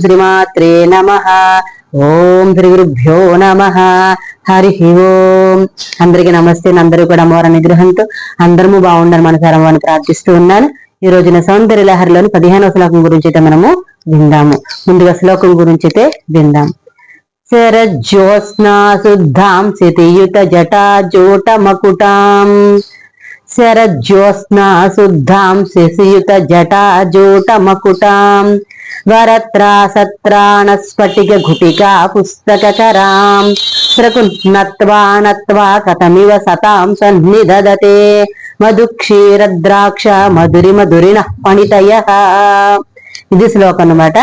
శ్రీమాత్రే నమ. ఓం శ్రీ గురుభ్యో నమ. హరి ఓం. అందరికీ నమస్తే అందరూ కూడా మోర నిగ్రహంతో అందరము బాగుండాలి మన సర్వాన్ని ప్రార్థిస్తూ ఉన్నాను. ఈ రోజున సౌందర్య లహరిలోని పదిహేనవ శ్లోకం గురించి అయితే మనము విందాము. ముందుగా శ్లోకం గురించి అయితే విందాం. శరజ్యోత్స్నా శుద్ధాం శితియుత జటా జోట మకుటాం శరజ్యోత్స్నా శుద్ధాం శిశియుత జటా మకుటాం వరత్రా సత్రాణ స్ఫటిక ఘుటికా పుస్తకరాం ప్రకున్నత్వా నత్వా కథమివ సతాం సన్నిధదతే మధు క్షీరద్రాక్ష మధురి మధురిణ పణితయ. ఇది శ్లోకం అనమాట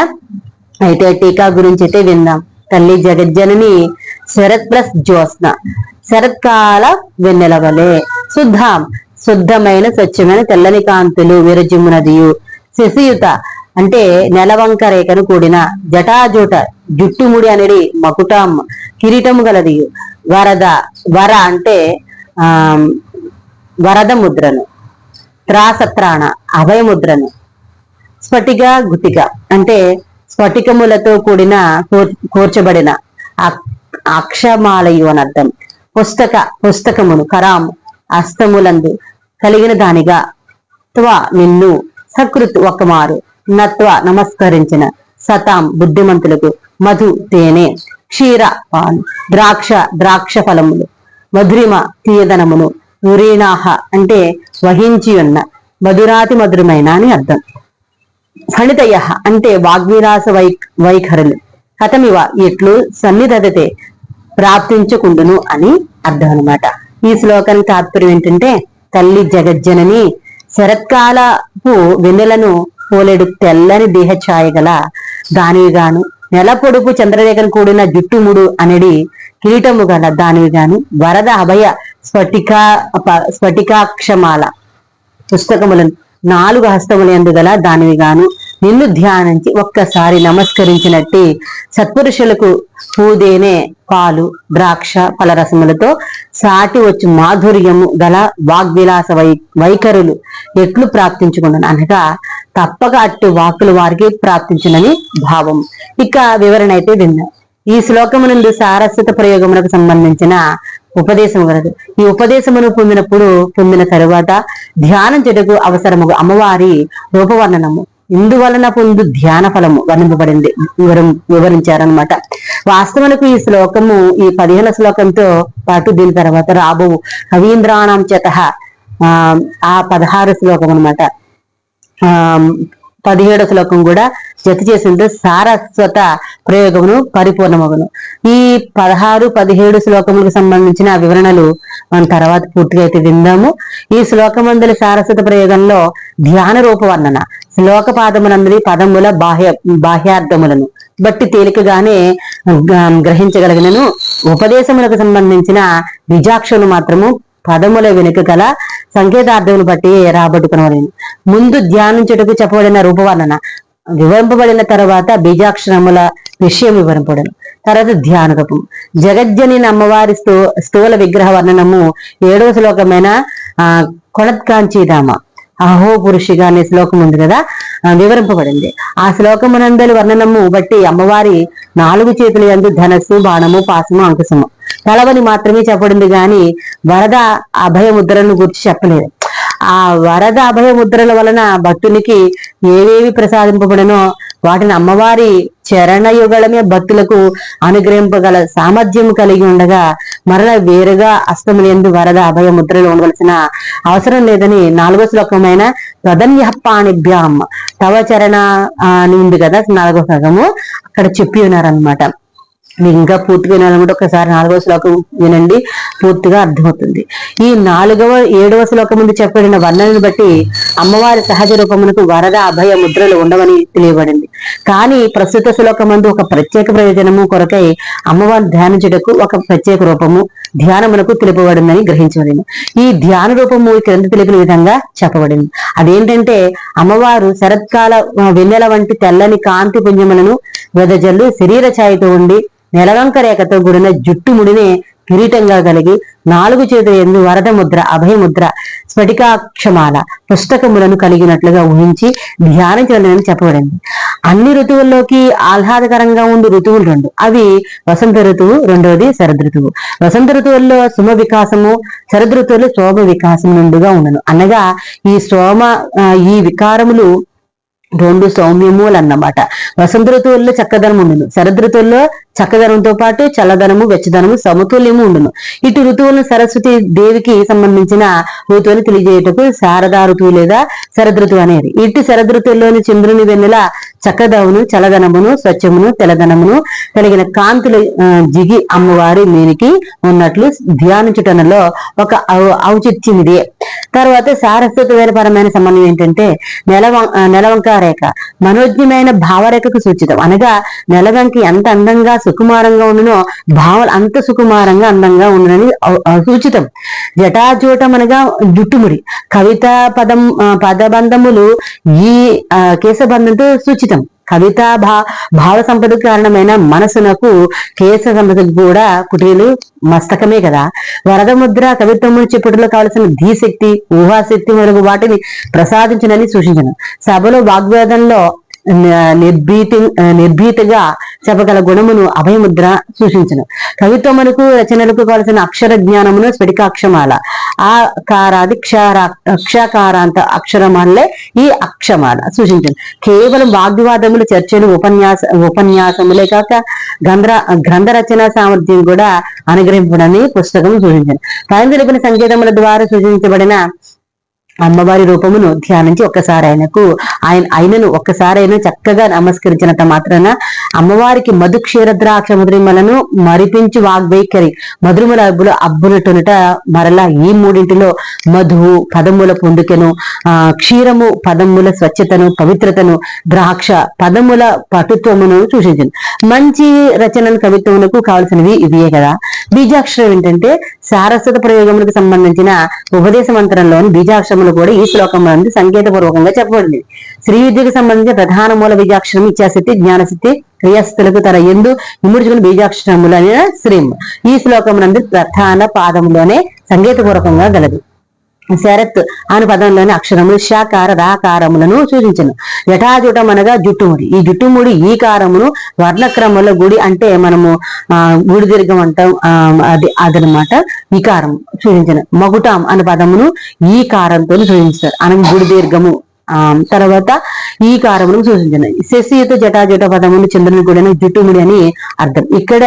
అయితే టీకా గురించి అయితే విందాం. తల్లి జగజ్జనని శరత్ ప్లస్ జ్యోత్స్న. శరత్కాల వెన్నెలవలే. శుద్ధాం శుద్ధమైన స్వచ్ఛమైన తెల్లని కాంతులు విరజిమ్మునదియు. శశియుత అంటే నెలవంక రేఖను కూడిన జటాజూట జుట్టుముడి అనేది మకుటం కిరీటము గలది వరద వర అంటే ఆ వరద ముద్రను. త్రాసత్రాణ అభయ ముద్రను. స్ఫటిక గుతిక అంటే స్ఫటికములతో కూడిన కూర్చబడిన అక్షమాలయు అని అర్థం పుస్తక పుస్తకమును కరాం అస్తములందు కలిగిన దానిగా. త్వ నిన్ను సకృత్ ఒకమారు నత్వ నమస్కరించిన సతాం బుద్ధిమంతులకు మధు తేనె క్షీర పాలు ద్రాక్ష ద్రాక్ష ఫలములు. మధురిమ తీయదనమును నురీణాహ అంటే వహించి ఉన్న మధురాతి మధురమైన అని అర్థం. ఫణితయ అంటే వాగ్విలాస వై వైఖరులు. కథమివ ఎట్లు సన్నిధతే ప్రాప్తించకుండును అని అర్థం అన్నమాట ఈ శ్లోకానికి తాత్పర్యం ఏంటంటే తల్లి జగజ్జనని శరత్కాలపు వెన్నెలను పోలేడు తెల్లని దేహ ఛాయ గల దానివిగాను. నెల పొడుపు చంద్రరేఖను కూడిన జుట్టుముడు అనడి కిరీటము గల దానివిగాను. వరద అభయ స్ఫటికా ప- స్ఫటికాక్షమాల పుస్తకములను నాలుగు హస్తములు ఎందుగల దానివి నిన్ను ధ్యానించి ఒక్కసారి నమస్కరించినట్టి సత్పురుషులకు పూదేనే పాలు ద్రాక్ష ఫలరసములతో సాటి వచ్చి మాధుర్యము గల వాగ్విలాస వై వైఖరులు ఎట్లు ప్రాప్తించుకున్నాను అనగా తప్పక అట్టు వాక్కులు వారికి ప్రాప్తించునని భావం. ఇక వివరణ అయితే విన్నాం. ఈ నుండి సారస్వత ప్రయోగములకు సంబంధించిన ఉపదేశం కలదు ఈ ఉపదేశమును పొందినప్పుడు పొందిన తరువాత ధ్యానం చెడుకు అవసరము అమ్మవారి రూపవర్ణనము ఇందువలన పొందు ధ్యాన ఫలము వర్ణింపబడింది. వివరం వివరించారనమాట వాస్తవనకు ఈ శ్లోకము ఈ పదిహేను శ్లోకంతో పాటు దీని తర్వాత రాబో కవీంద్రాణం చేత. ఆ ఆ పదహారు శ్లోకం అనమాట ఆ పదిహేడు శ్లోకం కూడా జత చేసినట్టు సారస్వత ప్రయోగమును పరిపూర్ణమగును. ఈ పదహారు పదిహేడు శ్లోకములకు సంబంధించిన వివరణలు మనం తర్వాత పూర్తిగా అయితే విందాము. ఈ శ్లోకమందుల సారస్వత ప్రయోగంలో ధ్యాన రూప వర్ణన శ్లోక పాదములందరి పదముల బాహ్య బాహ్యార్థములను బట్టి తేలికగానే గ్రహించగలిగినను. ఉపదేశములకు సంబంధించిన నిజాక్షులు మాత్రము పదముల వెనుక గల సంకేతార్థమును బట్టి రాబట్టుకునవలేను. ముందు ధ్యానించుటకు చెప్పబడిన రూపవర్ణన వివరింపబడిన తర్వాత బీజాక్షరముల విషయం వివరింపబడను. తర్వాత ధ్యాన రూపం. అమ్మవారి స్థూ స్థూల విగ్రహ వర్ణనము ఏడవ శ్లోకమైన ఆ కొణత్కాంచీదామ అహో పురుషిగా అనే శ్లోకం ఉంది కదా వివరింపబడింది. ఆ శ్లోకమునందలి వర్ణనము బట్టి అమ్మవారి నాలుగు చేతుల యందు ధనస్సు బాణము పాసము అంకుశము. తలవని మాత్రమే చెప్పడింది గాని వరద అభయ ముద్రను గురించి చెప్పలేదు. ఆ వరద అభయ ముద్రల వలన భక్తునికి ఏవేవి ప్రసాదింపబడినో వాటిని అమ్మవారి చరణయుగళమే భక్తులకు అనుగ్రహింపగల సామర్థ్యం కలిగి ఉండగా మరల వేరుగా అస్తములందు వరద అభయ ముద్రలు ఉండవలసిన అవసరం లేదని నాలుగో శ్లోకమైన ప్రధన్యపాణిభ్యాం తవ చరణ అని ఉంది కదా నాలుగో సగము అక్కడ చెప్పి ఉన్నారనమాట మీకు ఇంకా పూర్తిగా వినాలనుకుంటే ఒకసారి నాలుగవ శ్లోకం వినండి పూర్తిగా అర్థమవుతుంది. ఈ నాలుగవ ఏడవ శ్లోకం ముందు చెప్పబడిన వర్ణనను బట్టి అమ్మవారి సహజ రూపమునకు వరద అభయ ముద్రలు ఉండవని తెలియబడింది. కానీ ప్రస్తుత శ్లోకమందు ఒక ప్రత్యేక ప్రయోజనము కొరకై అమ్మవారిని ధ్యానించుటకు ఒక ప్రత్యేక రూపము ధ్యానమునకు తెలుపబడిందని గ్రహించబడింది. ఈ ధ్యాన రూపము క్రింద తెలిపిన విధంగా చెప్పబడింది. అదేంటంటే అమ్మవారు శరత్కాల వెన్నెల వంటి తెల్లని కాంతి పుంజములను వెదజల్లు శరీర ఛాయతో ఉండి నెలవంక రేఖతో కూడిన జుట్టు ముడిని కిరీటంగా కలిగి నాలుగు చేతుల ఎందు వరద ముద్ర అభయ ముద్ర స్ఫటికాక్షమాల పుస్తకములను కలిగినట్లుగా ఊహించి ధ్యానించాలని చెప్పబడింది. అన్ని ఋతువుల్లోకి ఆహ్లాదకరంగా ఉండు ఋతువులు రెండు. అవి వసంత ఋతువు రెండవది శరద్ ఋతువు. వసంత ఋతువుల్లో సుమ వికాసము శరద్ ఋతువుల్లో శోభ వికాసం నుండిగా ఉండను. అనగా ఈ సోమ ఈ వికారములు రెండు సౌమ్యములు అన్నమాట వసంత ఋతువుల్లో చక్కదనం ఉండును. శరద్ ఋతువుల్లో చక్కదనంతో పాటు చల్లదనము వెచ్చదనము సమతుల్యము ఉండును. ఇటు ఋతువులను సరస్వతి దేవికి సంబంధించిన ఋతువులు తెలియజేయటకు శారదా ఋతువు లేదా శరద్ ఋతువు అనేది. ఇటు శరద్ ఋతువుల్లోని చంద్రుని వెన్నెల చక్కదవును చల్లదనమును స్వచ్ఛమును తెలదనమును కలిగిన కాంతులు జిగి అమ్మవారి మీనికి ఉన్నట్లు ధ్యానించుటనలో ఒక ఔ- ఔచిత్యం ఇదే తర్వాత సారస్వత వేరపరమైన సంబంధం ఏంటంటే నెలవం నెలవంక రేఖ. మనోజ్ఞమైన భావరేఖకు సూచితం. అనగా నెలవంక ఎంత అందంగా సుకుమారంగా ఉండునో భావాలు అంత సుకుమారంగా అందంగా ఉండునని సూచితం. జటాజూటం అనగా జుట్టుముడి. కవిత పదం పదబంధములు ఈ కేశబంధంతో సూచితం. కవితా భా భావ సంపద కారణమైన మనసునకు కేశ సంపదకు కూడా కుటీలు మస్తకమే కదా. వరద ముద్ర కవిత్వములు చెప్పుటలో కావలసిన ధీశక్తి ఊహాశక్తి మొదలగు వాటిని ప్రసాదించినని సూచించను. సభలో వాగ్వేదంలో నిర్భీతి నిర్భీతిగా చెప్పగల గుణమును అభయముద్ర సూచించను. కవిత్వమునకు రచనలకు కావలసిన అక్షర జ్ఞానమును స్ఫటికాక్షమాల. ఆ కారాది క్షారా అక్షకారాంత అక్షరమాలే ఈ అక్షమాల సూచించను. కేవలం వాగ్వివాదములు చర్చలు ఉపన్యాస ఉపన్యాసములే కాక గ్రంథ గ్రంథ రచన సామర్థ్యం కూడా అనుగ్రహింపుడని పుస్తకం సూచించాను. పైన తెలిపిన సంకేతముల ద్వారా సూచించబడిన అమ్మవారి రూపమును ధ్యానించి ఒక్కసారి ఆయనకు ఆయన ఆయనను ఒక్కసారైనా చక్కగా నమస్కరించినంత మాత్రాన అమ్మవారికి మధు క్షీరద్రాక్ష మధురిమలను మరిపించి వాగ్వైఖరి మధురిమల అబ్బులు అబ్బునట్టునుట మరలా ఈ మూడింటిలో మధువు పదముల పొందుకెను. ఆ క్షీరము పదముల స్వచ్ఛతను పవిత్రతను ద్రాక్ష పదముల పటుత్వమును సూచించింది మంచి రచనలు కవిత్వములకు కావలసినవి ఇవే కదా. బీజాక్షరం ఏంటంటే సారస్వత ప్రయోగములకు సంబంధించిన ఉపదేశ మంత్రంలోని బీజాక్షరములు కూడా ఈ శ్లోకం సంకేతపూర్వకంగా చెప్పబడింది శ్రీ విద్యకు సంబంధించిన ప్రధాన మూల బీజాక్షరం ఇచ్చాశక్తి జ్ఞానశక్తి క్రియాస్థులకు తన ఎందు విముడుచుకుని బీజాక్షరములైన శ్రీం. ఈ శ్లోకం నందు ప్రధాన పాదములోనే సంగీతపూర్వకంగా గలదు. శరత్ అను పదంలోని అక్షరములు షాకార రాకారములను సూచించను. జటాజుటం అనగా జుట్టుముడి. ఈ జుట్టుముడి ఈ కారమును వర్ణక్రమంలో గుడి అంటే మనము ఆ గుడి దీర్ఘం అంటాం ఆ, అది అదనమాట. ఈ కారం సూచించను. మగుటాం అను పదమును ఈ కారంతో సూచించారు అనగా గుడి దీర్ఘము తర్వాత ఈ కారమును సూచించను శశియుత జటాజుట పదమును చంద్రుని కూడా జుట్టుముడి అని అర్థం. ఇక్కడ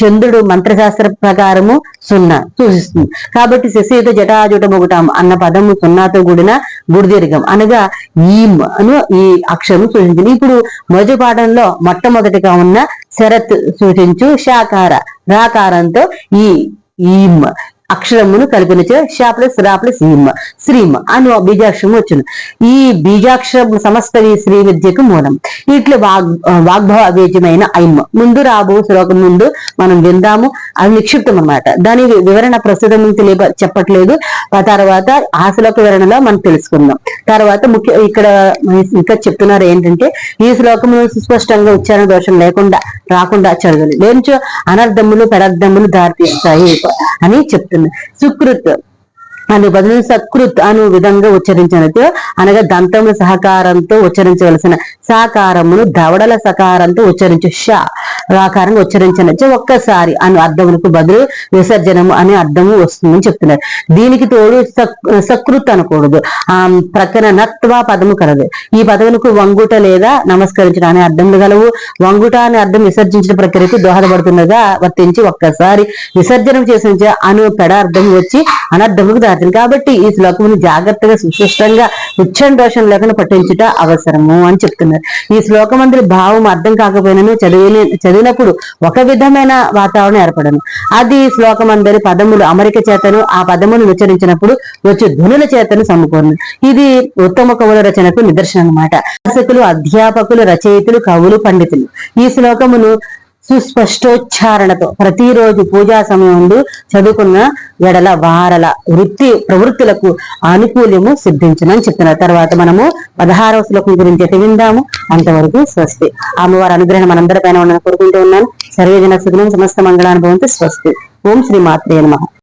చంద్రుడు మంత్రశాస్త్ర ప్రకారము సున్నా సూచిస్తుంది. కాబట్టి శశియుత జటాజుట మొగుటాం అన్న పదము సున్నాతో కూడిన గుడిదీర్ఘం. అనగా ఈమ్ అను ఈ అక్షరం సూచించింది ఇప్పుడు మొదటి పాఠంలో మొట్టమొదటిగా ఉన్న శరత్ సూచించు షాకార రాకారంతో ఈ ఈమ్ అక్షరమును కలిపినచే షా రాప్లెస్ రా శ్రీమ అని బీజాక్షరం వచ్చును. ఈ బీజాక్షరం సమస్త ఈ శ్రీ విద్యకు మూలం. ఇట్లు వాగ్ వాగ్భవ అవేద్యమైన ఐమ్మ. ముందు రాబో శ్లోకం ముందు మనం విందాము. అది నిక్షిప్తం అన్నమాట దాని వివరణ ప్రస్తుతం తెలియ చెప్పట్లేదు. ఆ తర్వాత ఆ శ్లోక వివరణలో మనం తెలుసుకుందాం. తర్వాత ముఖ్య ఇక్కడ ఇంకా చెప్తున్నారు ఏంటంటే ఈ శ్లోకము సుస్పష్టంగా ఉచ్చారణ దోషం లేకుండా రాకుండా చదవాలి లేనిచో అనర్థములు పెడర్థములు దారితీస్తాయి అని చెప్తున్నారు. సుకృత్ అను బదులు సకృత్ అను విధంగా ఉచ్చరించినట్టు అనగా దంతముల సహకారంతో ఉచ్చరించవలసిన సాకారమును దవడల సకారంతో ఉచ్చరించు షా రాకారంగా ఉచ్చరించినట్టు ఒక్కసారి అను అర్థములకు బదులు విసర్జనము అనే అర్థము వస్తుందని చెప్తున్నారు. దీనికి తోడు సక్- సకృత్ అనకూడదు. ఆ ప్రక్కన నత్వ పదము కలదు. ఈ పదములకు వంగుట లేదా నమస్కరించడం అనే అర్థములు గలవు. వంగుట అనే అర్థం విసర్జించిన ప్రక్రియకు దోహదపడుతున్నగా వర్తించి ఒక్కసారి విసర్జనం చేసిన అను పెడ అర్థం వచ్చి అనర్థములకు దాచింది కాబట్టి ఈ శ్లోకమును జాగ్రత్తగా సుస్పష్టంగా ఉచ్చం దోషం లేకుండా పట్టించుట అవసరము అని చెప్తున్నారు. ఈ శ్లోకం అందరి భావం అర్థం కాకపోయినను చదివి చదివినప్పుడు ఒక విధమైన వాతావరణం ఏర్పడను. అది శ్లోకం అందరి పదములు అమరిక చేతను ఆ పదమును ఉచ్చరించినప్పుడు వచ్చే ధ్వనుల చేతను సమకూరును. ఇది ఉత్తమ కవుల రచనకు నిదర్శనం అన్నమాట అధ్యాపకులు రచయితలు కవులు పండితులు. ఈ శ్లోకమును సుస్పష్టోచ్చారణతో ప్రతిరోజు పూజా సమయంలో చదువుకున్న ఎడల వారల వృత్తి ప్రవృత్తులకు ఆనుకూల్యము సిద్ధించునని చెప్తున్నారు తర్వాత మనము పదహారవ శ్లోకం గురించి అయితే అంతవరకు స్వస్తి. అమ్మవారి అనుగ్రహం మనందరి పైన ఉన్న కోరుకుంటూ ఉన్నాను. సర్వేజన సుఖం సమస్త మంగళానుభవంతో స్వస్తి. ఓం శ్రీ మాత్రే నమః.